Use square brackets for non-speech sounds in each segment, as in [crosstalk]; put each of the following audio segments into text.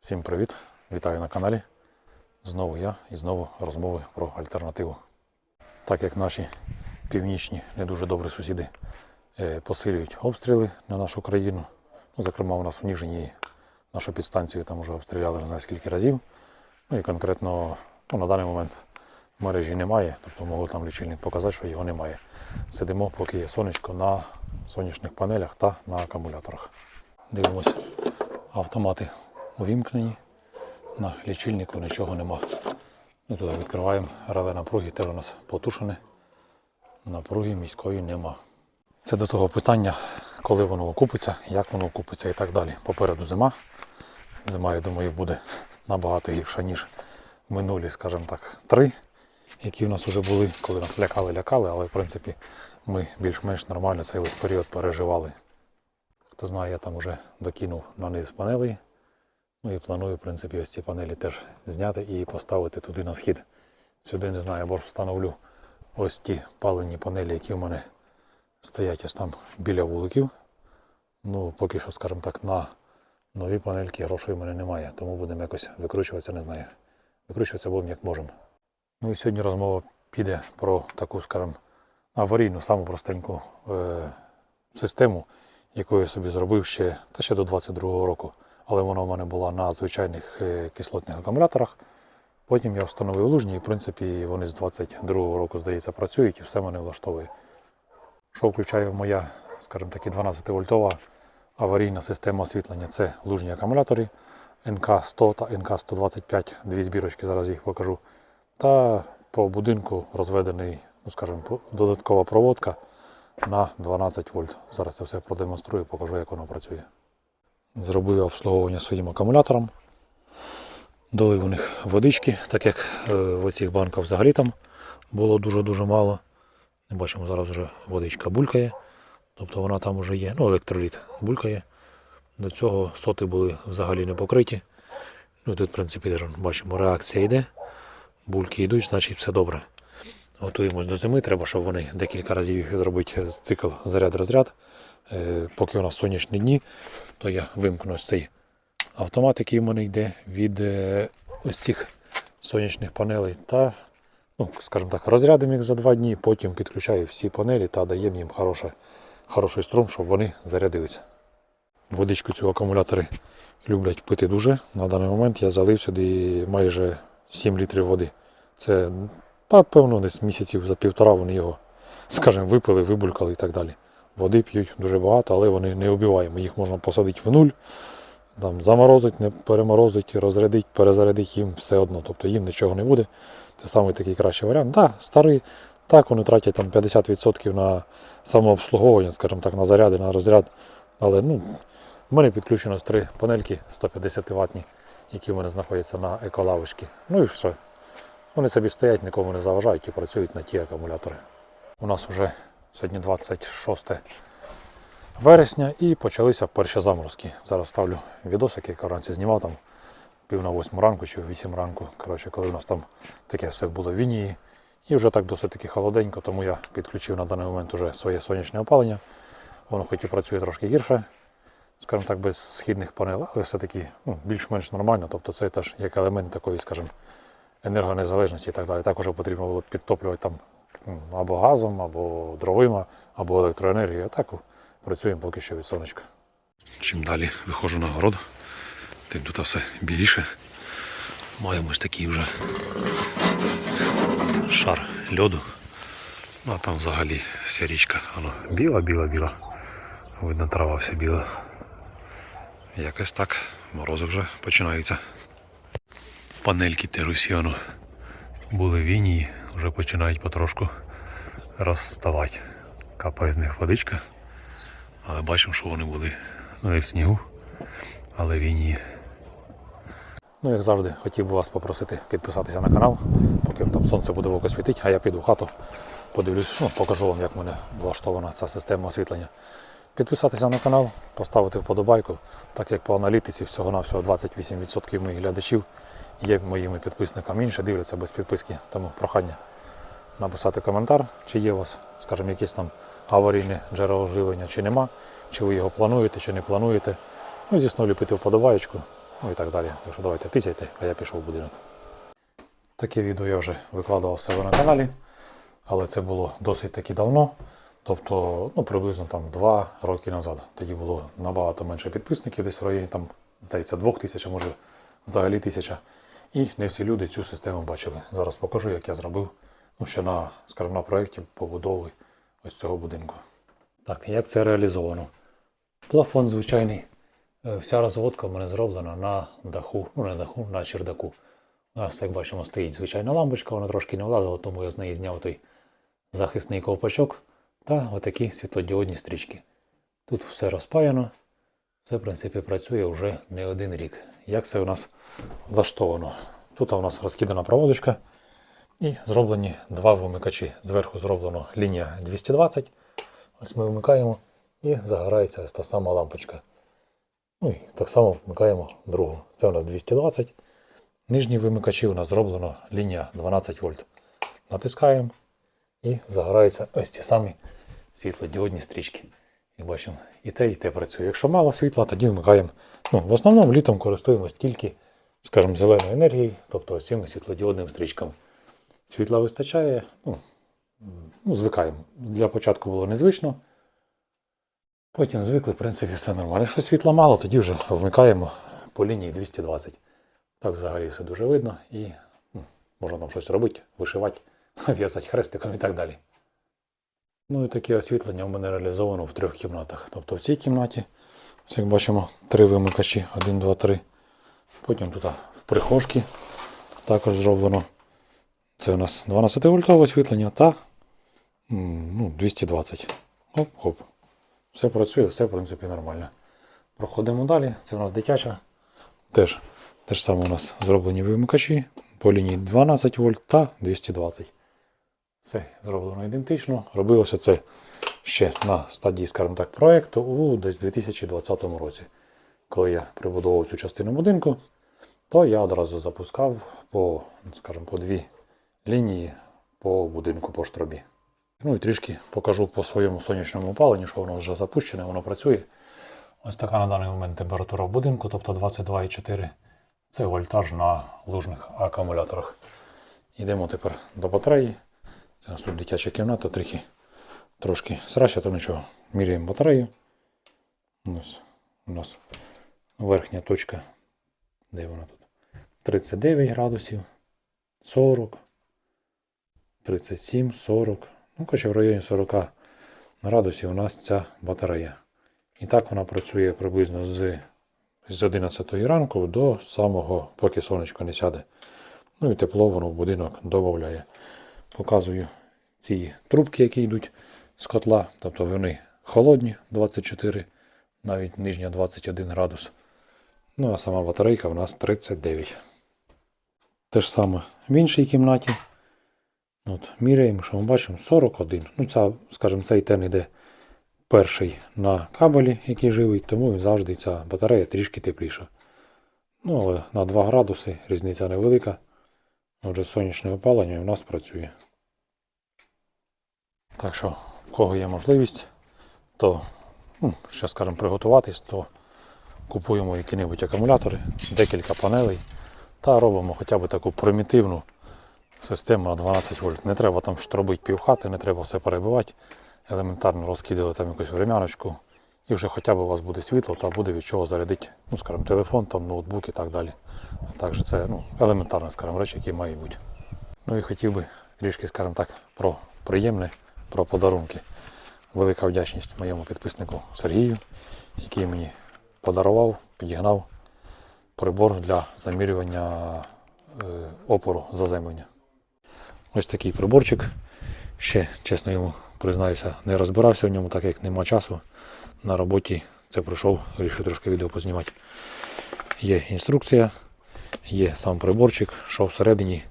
Всім привіт! Вітаю на каналі. Знову я і знову розмови про альтернативу. Так як наші північні не дуже добрі сусіди е, посилюють обстріли на нашу країну. Ну, зокрема, у нас в Ніжині нашу підстанцію там вже обстріляли не знаю скільки разів. Ну і конкретно ну, на даний момент мережі немає, тобто можу там лічильник показати, що його немає. Сидимо, поки є сонечко на сонячних панелях та на акумуляторах. Дивимось, автомати увімкнені. На лічильнику нічого нема. Ми туди відкриваємо реле напруги, теж у нас потушене. Напруги міської нема. Це до того питання, коли воно окупиться, як воно окупиться і так далі. Попереду зима. Зима, я думаю, буде набагато гірша, ніж минулі, скажімо так, три, які в нас вже були, коли нас лякали-лякали, але в принципі ми більш-менш нормально цей весь період переживали. Хто знає, я там вже докинув на низ панелей. Ну і планую, в принципі, ось ці панелі теж зняти і поставити туди на схід. Сюди не знаю, або ж встановлю ось ті палені панелі, які в мене стоять ось там біля вуликів. Ну, поки що, скажімо так, на нові панельки грошей в мене немає, тому будемо якось викручуватися, не знаю. Викручуватися будемо як можемо. Ну і сьогодні розмова піде про таку, скажімо, аварійну, саму простеньку е- систему, яку я собі зробив ще, та ще до 22-го року. Але вона в мене була на звичайних е, кислотних акумуляторах. Потім я встановив лужні, і в принципі вони з 22-го року, здається, працюють і все мене влаштовує. Що включає моя, скажімо таки, 12-вольтова аварійна система освітлення це лужні акумулятори НК-100 та НК-125, дві збірочки, зараз їх покажу. Та по будинку розведений, ну скажімо, додаткова проводка на 12 вольт. Зараз це все продемонструю, покажу, як воно працює. Зробив обслуговування своїм акумуляторам. Долив у них водички, так як е, в оцих банках взагалі там було дуже-дуже мало. Не бачимо, зараз вже водичка булькає. Тобто вона там вже є, ну, електроліт булькає. До цього соти були взагалі не покриті. Ну, тут, в принципі, теж бачимо, реакція йде. Бульки йдуть, значить все добре. Готуємось до зими, треба, щоб вони декілька разів їх зробити цикл заряд-розряд. Е, Поки у нас сонячні дні, то я вимкну цей автомат, який в мене йде від е, ось цих сонячних панелей. Та, ну, скажімо так, розрядимо їх за два дні, потім підключаю всі панелі та даємо їм хороше, хороший струм, щоб вони зарядилися. Водичку цю акумулятори люблять пити дуже. На даний момент я залив сюди майже 7 літрів води. Це, певно, десь місяців за півтора вони його, скажімо, випили, вибулькали і так далі. Води п'ють дуже багато, але вони не убиваємо. Їх можна посадити в нуль, там, заморозити, не переморозити, розрядити, перезарядити їм все одно. Тобто їм нічого не буде. Це самий такий кращий варіант. Так, старий, так, вони тратять там 50% на самообслуговування, скажімо так, на заряди, на розряд. Але ну, в мене підключено три панельки 150 ватні, які в мене знаходяться на еколавишці. Ну і все. Вони собі стоять, нікому не заважають і працюють на ті акумулятори. У нас вже сьогодні 26 вересня і почалися перші заморозки. Зараз ставлю відосик, який вранці знімав там пів на восьму ранку чи в вісім ранку. Коротше, коли у нас там таке все було в Вінії. І вже так досить таки холоденько, тому я підключив на даний момент уже своє сонячне опалення. Воно хоч і працює трошки гірше, скажімо так, без східних панелей, але все-таки ну, більш-менш нормально. Тобто це теж як елемент такої, скажімо, енергонезалежності і так далі. Також потрібно було підтоплювати там ну, або газом, або дровима, або електроенергією. А так працюємо поки що від сонечка. Чим далі виходжу на город, тим тут все біліше. Маємо ось такий вже шар льоду. Ну, а там взагалі вся річка, воно біла, біла, біла. Видно, трава вся біла. Якось так, морози вже починаються. Панельки воно були вінії, вже починають потрошку розставати. Капає з них водичка. Але бачимо, що вони були ну, в снігу, але в вінії. Ну, як завжди, хотів би вас попросити підписатися на канал, поки там сонце буде в око світить, а я піду в хату, подивлюсь, ну, покажу вам, як в мене влаштована ця система освітлення. Підписатися на канал, поставити вподобайку, так як по аналітиці всього-навсього 28% моїх глядачів є моїми підписниками. Інші дивляться без підписки, тому прохання написати коментар, чи є у вас, скажімо, якесь там аварійне джерело живлення, чи нема, чи ви його плануєте, чи не плануєте. Ну, звісно, ліпити вподобаєчку. ну і так далі. Так що давайте тисяйте, а я пішов в будинок. Таке відео я вже викладував в себе на каналі, але це було досить таки давно. Тобто, ну, приблизно там 2 роки назад. Тоді було набагато менше підписників, десь в районі там, здається, 2 тисяч, може взагалі тисяча. І не всі люди цю систему бачили. Зараз покажу, як я зробив ну, ще на, скажімо, на проєкті побудови ось цього будинку. Так, як це реалізовано? Плафон звичайний. Е, Вся розводка в мене зроблена на даху, ну не даху, на чердаку. У нас, як бачимо, стоїть звичайна лампочка, вона трошки не влазила, тому я з неї зняв той захисний ковпачок та отакі світлодіодні стрічки. Тут все розпаяно, все, в принципі, працює вже не один рік. Як це у нас влаштовано? Тут у нас розкидана проводочка і зроблені два вимикачі. Зверху зроблено лінія 220. Ось ми вмикаємо і загорається та сама лампочка. Ну і так само вмикаємо другу. Це у нас 220. Нижні вимикачі у нас зроблено лінія 12 вольт. Натискаємо і загораються ось ті самі світлодіодні стрічки. Як бачимо, і те, і те працює. Якщо мало світла, тоді вмикаємо. Ну, в основному літом користуємось тільки, скажімо, зеленою енергією, тобто цими світлодіодними стрічками. Світла вистачає, ну, ну, звикаємо. Для початку було незвично. Потім звикли, в принципі, все нормально. Якщо світла мало, тоді вже вмикаємо по лінії 220. Так взагалі все дуже видно і ну, можна там щось робити, вишивати, [laughs] в'язати хрестиком і так далі. Ну і таке освітлення у мене реалізовано в трьох кімнатах. Тобто в цій кімнаті, як бачимо, три вимикачі, 1, 2, 3. Потім тут в прихожці також зроблено. Це у нас 12 вольтове освітлення та ну, 220. Оп-оп. Все працює, все в принципі нормально. Проходимо далі. Це у нас дитяча. Теж те ж саме у нас зроблені вимикачі по лінії 12 вольт та 220. Все зроблено ідентично. Робилося це ще на стадії, скажімо так, проєкту у десь 2020 році. Коли я прибудовував цю частину будинку, то я одразу запускав по, скажімо, по дві лінії по будинку по штробі. Ну і трішки покажу по своєму сонячному опаленню, що воно вже запущене, воно працює. Ось така на даний момент температура в будинку, тобто 22,4. Це вольтаж на лужних акумуляторах. Йдемо тепер до батареї. Це у нас тут дитяча кімната, трохи трошки сраща, то нічого. Міряємо батарею. Ось у нас верхня точка. Де вона тут? 39 градусів, 40, 37, 40. Ну, коротше, в районі 40 градусів у нас ця батарея. І так вона працює приблизно з, з 11 ранку до самого, поки сонечко не сяде. Ну і тепло воно в будинок додає. Показую ці трубки, які йдуть з котла. Тобто вони холодні 24, навіть нижня 21 градус. Ну а сама батарейка у нас 39. Те ж саме в іншій кімнаті. От, міряємо, що ми бачимо 41. Ну, ця, скажімо, цей тен йде перший на кабелі, який живий, тому завжди ця батарея трішки тепліша. Ну, але на 2 градуси різниця невелика. Отже, сонячне опалення у нас працює. Так що, в кого є можливість, то, ну, ще скажімо, приготуватись, то купуємо які-небудь акумулятори, декілька панелей та робимо хоча б таку примітивну систему на 12 вольт. Не треба там штробити півхати, не треба все перебивати. Елементарно розкидали там якусь времяночку. І вже хоча б у вас буде світло, та буде від чого зарядити, ну, скажімо, телефон, там, ноутбук і так далі. А також це ну, елементарні, скажімо, які мають бути. Ну і хотів би трішки, скажімо так, про приємне, про подарунки. Велика вдячність моєму підписнику Сергію, який мені подарував, підігнав прибор для замірювання е, опору заземлення. Ось такий приборчик. Ще, чесно йому признаюся, не розбирався в ньому, так як нема часу. На роботі це пройшов, вирішив трошки відео познімати. Є інструкція, є сам приборчик, що всередині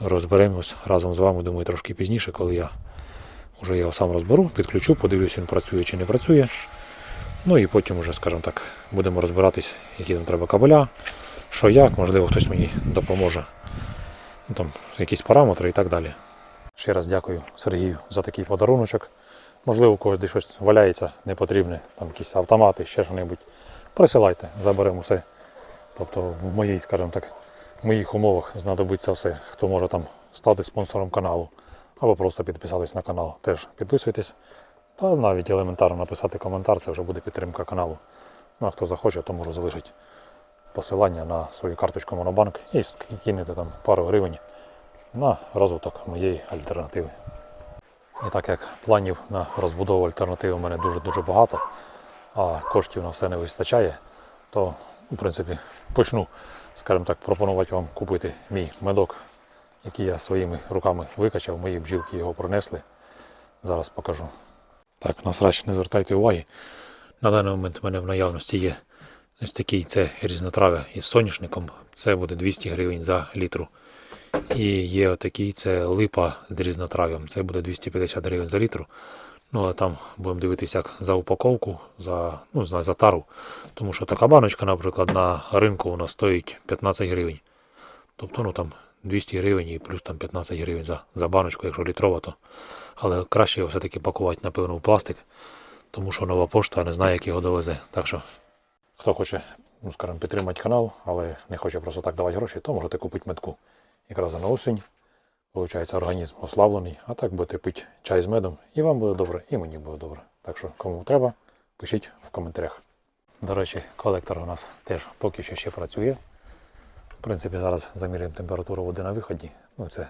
розберемось разом з вами, думаю, трошки пізніше, коли я вже його сам розберу, підключу, подивлюсь, він працює чи не працює. Ну і потім уже, скажімо так, будемо розбиратись, які там треба кабеля, що як, можливо, хтось мені допоможе. Ну, там якісь параметри і так далі. Ще раз дякую Сергію за такий подаруночок. Можливо, у когось десь щось валяється непотрібне, там якісь автомати, ще що-небудь. Присилайте, заберемо все Тобто в моїй, скажімо так, в моїх умовах знадобиться все. Хто може там стати спонсором каналу або просто підписатись на канал, теж підписуйтесь. Та навіть елементарно написати коментар, це вже буде підтримка каналу. Ну а хто захоче, то можу залишити посилання на свою карточку Монобанк і скинути там пару гривень на розвиток моєї альтернативи. І так як планів на розбудову альтернативи у мене дуже-дуже багато, а коштів на все не вистачає, то в принципі почну, скажімо так, пропонувати вам купити мій медок, який я своїми руками викачав, мої бджілки його принесли. Зараз покажу. Так, на срач не звертайте уваги. На даний момент в мене в наявності є ось такий це різнотрав'я із соняшником. Це буде 200 гривень за літру. І є отакий, це липа з різнотрав'ям. Це буде 250 гривень за літру. Ну а там будемо дивитися як за упаковку, за, ну, за, тару. Тому що така баночка, наприклад, на ринку вона стоїть 15 гривень. Тобто ну, там 200 гривень і плюс там 15 гривень за, за баночку, якщо літрова, то. Але краще його все-таки пакувати, напевно, в пластик, тому що нова пошта не знає, як його довезе. Так що, хто хоче, ну, скажімо, підтримати канал, але не хоче просто так давати гроші, то можете купити метку. Якраз на осінь. Получається, організм ослаблений, а так будете пити чай з медом, і вам буде добре, і мені буде добре. Так що, кому треба, пишіть в коментарях. До речі, колектор у нас теж поки що ще працює. В принципі, зараз замірюємо температуру води на виході. Ну, це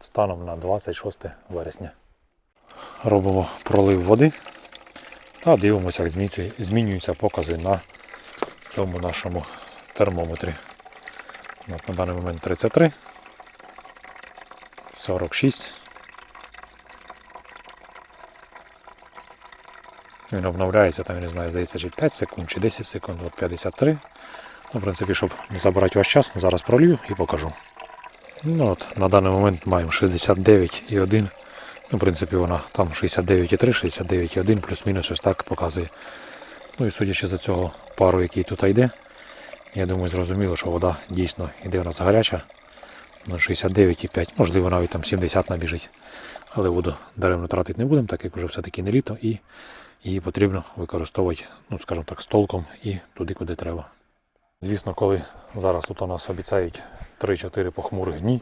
станом на 26 вересня. Робимо пролив води та дивимося, як змінюються- покази на цьому нашому термометрі. На даний момент 33. 46. Він обновляється, там, я не знаю, здається, чи 5 секунд, чи 10 секунд, от 53. Ну, в принципі, щоб не забирати ваш час, зараз пролью і покажу. Ну, от, на даний момент маємо 69,1. Ну, в принципі, вона там 69,3, 69,1, плюс-мінус ось так показує. Ну і судячи за цього пару, який тут йде, я думаю, зрозуміло, що вода дійсно йде у нас гаряча. Ну, 69,5, можливо, навіть там 70 набіжить. Але воду даремно тратити не будемо, так як вже все-таки не літо, і її потрібно використовувати, ну, скажімо так, з толком і туди, куди треба. Звісно, коли зараз тут у нас обіцяють 3-4 похмурих дні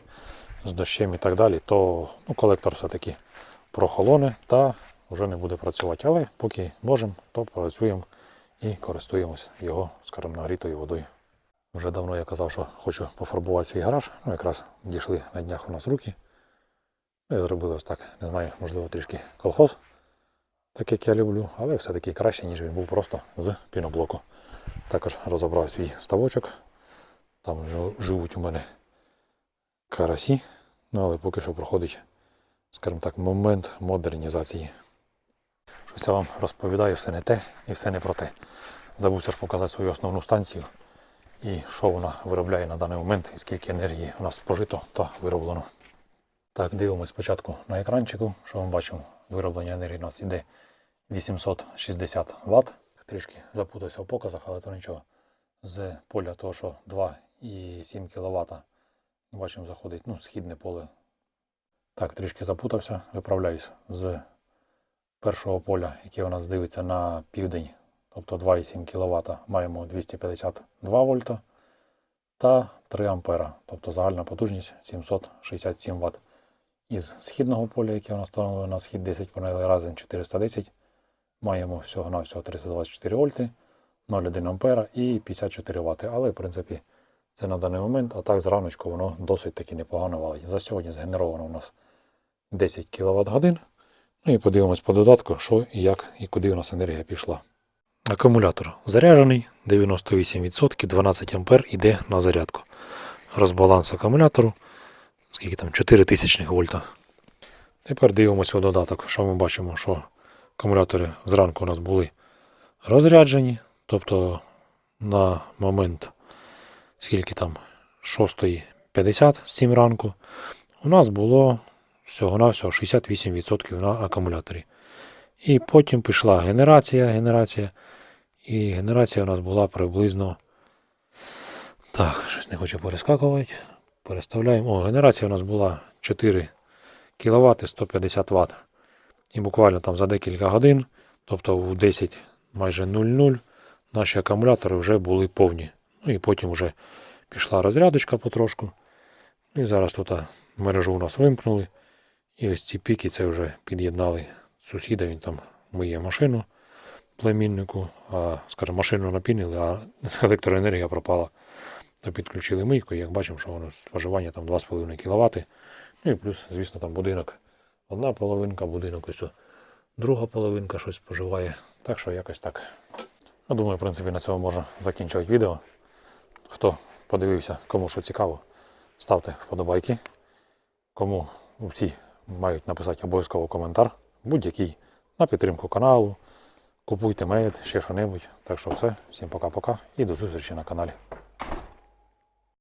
з дощем і так далі, то ну, колектор все-таки прохолоне та вже не буде працювати. Але поки можемо, то працюємо і користуємось його, скажімо, нагрітою водою. Вже давно я казав, що хочу пофарбувати свій гараж. Ну, якраз дійшли на днях у нас руки. Ну, і зробили ось так, не знаю, можливо, трішки колхоз, так як я люблю, але все-таки краще, ніж він був просто з піноблоку. Також розібрав свій ставочок. Там живуть у мене карасі, ну але поки що проходить, скажімо так, момент модернізації. Щось я вам розповідаю все не те і все не про те. Забувся ж показати свою основну станцію і що вона виробляє на даний момент, і скільки енергії у нас спожито та вироблено. Так, дивимось спочатку на екранчику, що ми бачимо. Вироблення енергії у нас іде 860 Вт. Трішки запутався в показах, але то нічого. З поля того, що 2,7 кВт, бачимо, заходить ну, східне поле. Так, трішки запутався, виправляюсь з першого поля, яке у нас дивиться на південь, тобто 2,7 кВт, маємо 252 вольта та 3 ампера, тобто загальна потужність 767 Вт. Із східного поля, яке у нас встановлено на схід 10 панелей разом 410, маємо всього-навсього 324 вольти, 0,1 ампера і 54 Вт. Але, в принципі, це на даний момент, а так зраночку воно досить таки непогано валить. За сьогодні згенеровано у нас 10 кВт годин. Ну і подивимось по додатку, що і як і куди у нас енергія пішла. Акумулятор заряджений 98%, 12 А йде на зарядку. Розбаланс акумулятору, скільки там 4000 вольта. Тепер дивимося у додаток, що ми бачимо, що акумулятори зранку у нас були розряджені, тобто на момент скільки там 6.50 7 ранку, у нас було всього-навсього 68% на акумуляторі. І потім пішла генерація, генерація. І генерація у нас була приблизно. Так, щось не хочу перескакувати. Переставляємо. О, генерація у нас була 4 кВт 150 Вт. І буквально там за декілька годин, тобто у 10 майже 00, наші акумулятори вже були повні. Ну і потім вже пішла розрядочка потрошку. Ну і зараз тут мережу у нас вимкнули. І ось ці піки це вже під'єднали сусіда, він там миє машину племіннику, а, скажімо, машину напінили, а [laughs] електроенергія пропала. То підключили мийку, і як бачимо, що воно споживання там 2,5 кВт. Ну і плюс, звісно, там будинок. Одна половинка, будинок, ось друга половинка щось споживає. Так що якось так. Я думаю, в принципі, на цьому можна закінчувати відео. Хто подивився, кому що цікаво, ставте вподобайки. Кому всі мають написати обов'язково коментар, будь-який на підтримку каналу. Купуйте мед, ще що-небудь. Так що все, всім пока-пока і до зустрічі на каналі.